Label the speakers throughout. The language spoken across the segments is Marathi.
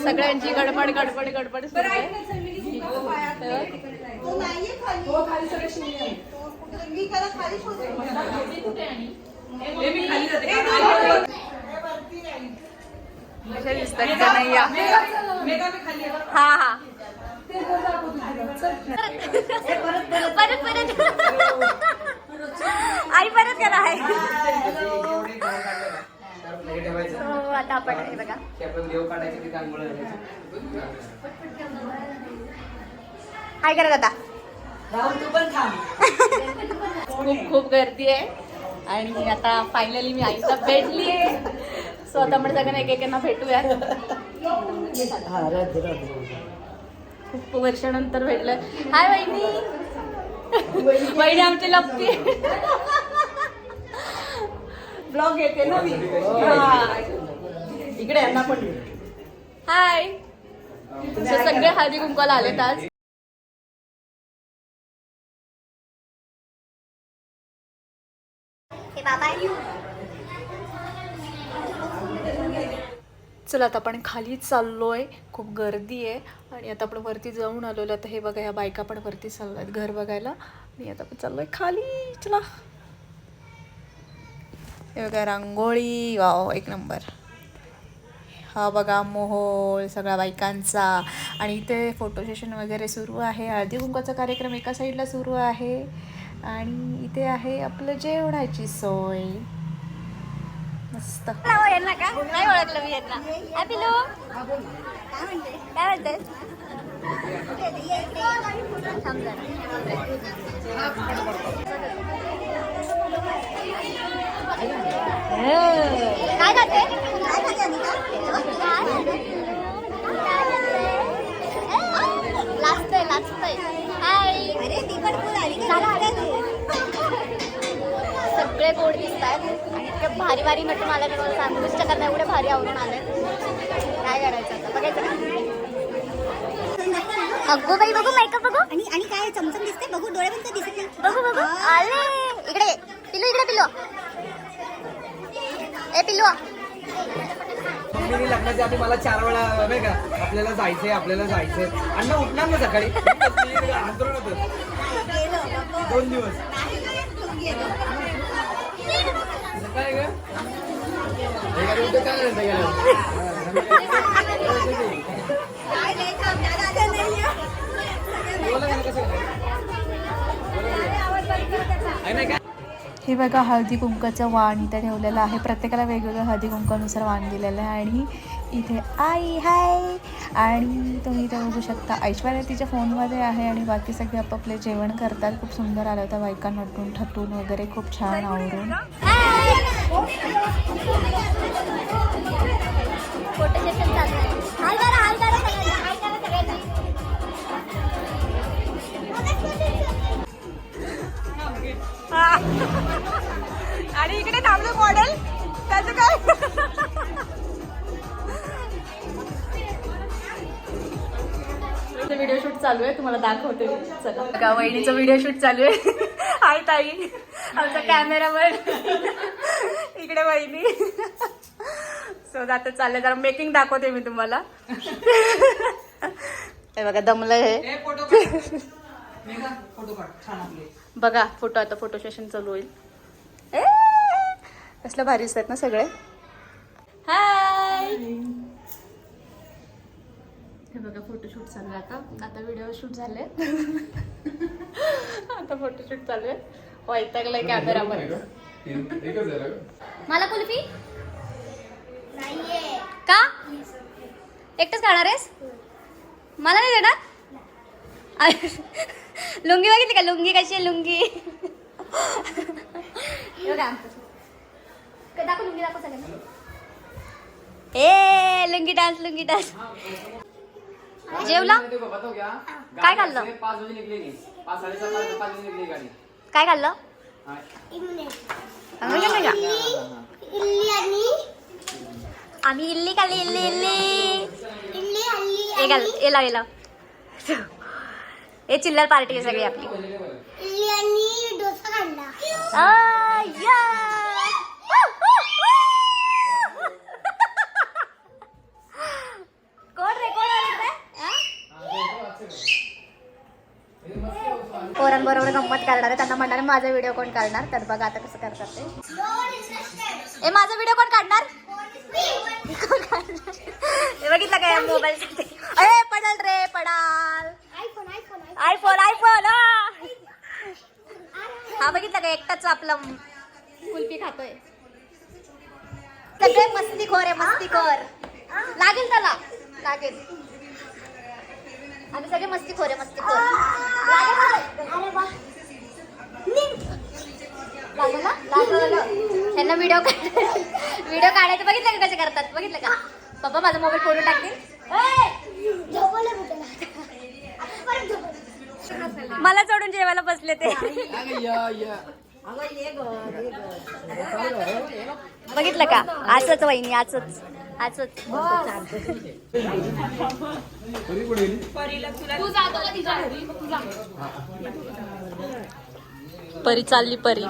Speaker 1: सगळ्यांची गडबड गडबड गडबड सुरू आहे. दिसतात का? नाही हा हा परत परत आई परत करा आहे हो, आता आपण हे बघा.
Speaker 2: देव काढायचे ते आंघोळ
Speaker 1: काय करत आता
Speaker 3: राहुल तू पण थांब.
Speaker 1: खूप खूप गर्दी आहे. आणि आता फायनली मी आईला भेटली. आहे सो आता आपण सगळ्यांना एकेकांना भेटूया
Speaker 3: हा
Speaker 1: खूप वर्षानंतर भेटलं. हाय वहिनी. वहिनी आमची लपती ब्लॉग येते ना मी. हा.
Speaker 3: इकडे यांना पण
Speaker 1: हाय. सगळे हळदी कुंकवाला आलेत आज. चला आता आपण खाली चाललोय. खूप गर्दी आहे. आणि आता आपण वरती जाऊन आलेलो. आता हे बघा ह्या बायका पण वरती चाललो आहेत घर बघायला. आणि आता आपण चाललोय खाली. चला. हे बघा रांगोळी वाव एक नंबर. हा बघा मोहोळ सगळ्या बायकांचा. आणि इथे फोटो सेशन वगैरे सुरू आहे. हळदी कुंकाचा कार्यक्रम एका साईडला सुरू आहे. आणि इथे आहे आपलं जेवणाची सोय. मस्त. नाही ओळखलं मी यांना. काय म्हणते काय म्हणते सगळे गोड दिसत आहेत आणि इतके भारी भारी नटून मला सांगूच शकत नाही एवढे भारी आवरून आले काय करायचं आता? बघायचं का अगो बाई बघू मेकअप बघू.
Speaker 4: आणि आणि काय चमचम दिसते बघू डोळे पण दिसत नाही.
Speaker 1: बघू बघू. आले. इकडे ये. पिल्लू इकडे पिल्लू.
Speaker 2: मम्मीने लग्नाच्या आधी मला चार वेळा नाही का आपल्याला जायचंय आपल्याला जायचंय. अण्णा उठणार ना सकाळी? मी दोन दिवस. काय उद्या काय
Speaker 1: हे बघा हळदी कुंकाचं वाण इथे ठेवलेलं आहे. प्रत्येकाला वेगवेगळं हळदी कुंकानुसार वाण दिलेलं आहे. आणि इथे आई हाय! आणि तुम्ही इथे बघू शकता ऐश्वर्या तिच्या फोनमध्ये आहे आणि बाकी सगळे आपापले जेवण करतात. खूप सुंदर आलं होतं बायका नटून ठटून वगैरे खूप छान आवडून फोटो सेशन चालू आहे तुम्हाला दाखवते. चला. का वहिनीचं व्हिडिओ शूट चालू आहे. हाय ताई. आमचा कॅमेरावर इकडे वहिनी. सो आता चाललंय जरा मेकिंग दाखवते मी तुम्हाला. हे बघा दमलं हे. बघा फोटो आता फोटो सेशन चालू होईल. ए, कसलं भारी दिसतात ना सगळे. हाय हे बघा फोटोशूट चालू आहे आता. आता व्हिडिओ शूट झाले. आता फोटोशूट चालू आहे. वैतागलाय कॅमेरामध्ये मला कुल्फी? का? एकटंच खाणार आहेस? मला नाही देणार? लुंगी बघितली का? लुंगी कशी आहे लुंगी? दाखव लुंगी दाखव सगळ्यांना. ए लुंगी डान्स लुंगी डान्स जेवला?
Speaker 2: क्या
Speaker 1: खाल्लं? काय खाल्लं?
Speaker 2: हा.
Speaker 1: आम्ही इल्ली खाल्ली इल्ली इल्ली. हे लाव हे चिल्लर पार्टी आहे सगळी आपली. गंमत करणार आहे. त्यांना म्हणणार माझा व्हिडिओ कोण काढणार तर बघा आता कसं करतात ते. ए माझा व्हिडिओ कोण काढणार? कोण काढणार? बघितलं काय मोबाईल अरे पडाल रे पडाल.
Speaker 4: आयफोन आयफोन
Speaker 1: हा बघितलं का? एकटाच आपला कुल्फी खातोय. सगळे मस्तीखोर आहे मस्तीखोर लागेल त्याला. लागेल. आम्ही सगळे लागलं ना लागलं त्यांना व्हिडिओ व्हिडिओ काढायचं बघितलं का कसे करतात? बघितलं का? पप्पा माझा मोबाईल फोडून टाकतील. मला सोडून जेवायला बसले ते. बघितलं का? असंच वहिनी असंच. असंच परी चालली परी.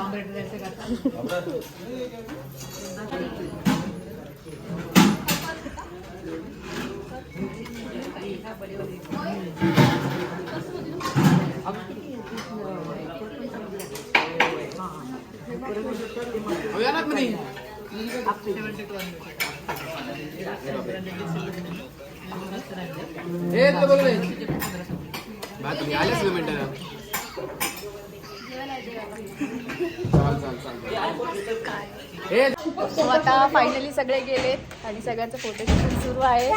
Speaker 1: सो आता फायनली सगळे गेलेत आणि सगळ्यांचं फोटोशूट सुरू आहे.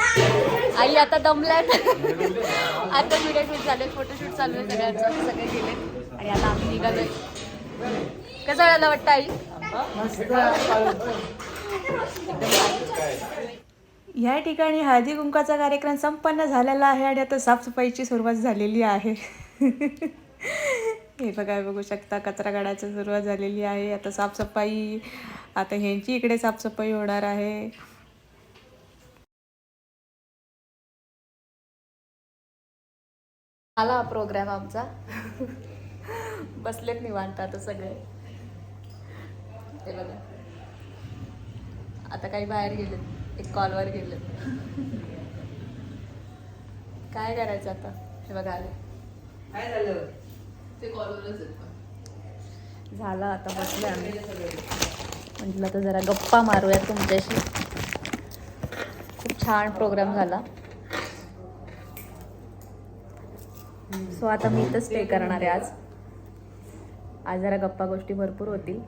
Speaker 1: आई आता दमल्यात. आता व्हिडिओ शूट झाले फोटोशूट चालू आहे सगळ्यांचं. सगळे गेलेत आणि आता आम्ही निघालोय. कसं वाटायला वाटतं आई? या ठिकाणी हळदी कुंकाचा कार्यक्रम संपन्न झालेला आहे आणि आता साफसफाईची सुरुवात झालेली आहे. हे बघा बघू शकता कचरा काढायची सुरुवात झालेली आहे. आता साफसफाई आता ह्यांची इकडे साफसफाई होणार आहे. आला प्रोग्राम आमचा. बसलेत निवांत आता सगळे. ते बघा. आता काही बाहेर गेलेत. एक कॉलवर गेलेत. काय करायचं आता? हे बघा आले.
Speaker 2: काय झालं?
Speaker 1: झालं आता बसले आम्ही. म्हटलं तर जरा गप्पा मारूया तुमच्याशी. खूप छान प्रोग्राम झाला. सो आता मी इथंच स्टे करणार आहे आज. आज जरा गप्पा गोष्टी भरपूर होतील.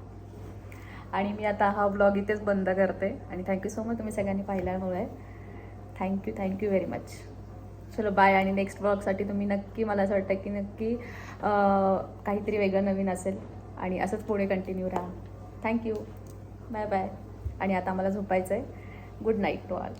Speaker 1: आणि मी आता हा ब्लॉग इथेच बंद करते. आणि थँक्यू सो मच तुम्ही सगळ्यांनी पाहिल्यामुळे. Thank you thank you very much चलो बाय आणि नेक्स्ट ब्लॉगसाठी तुम्ही नक्की मला असं वाटतं की नक्की काहीतरी वेगळं नवीन असेल. आणि असंच पुढे कंटिन्यू राहा. थँक्यू बाय बाय आणि आता मला झोपायचं आहे गुड नाईट टू ऑल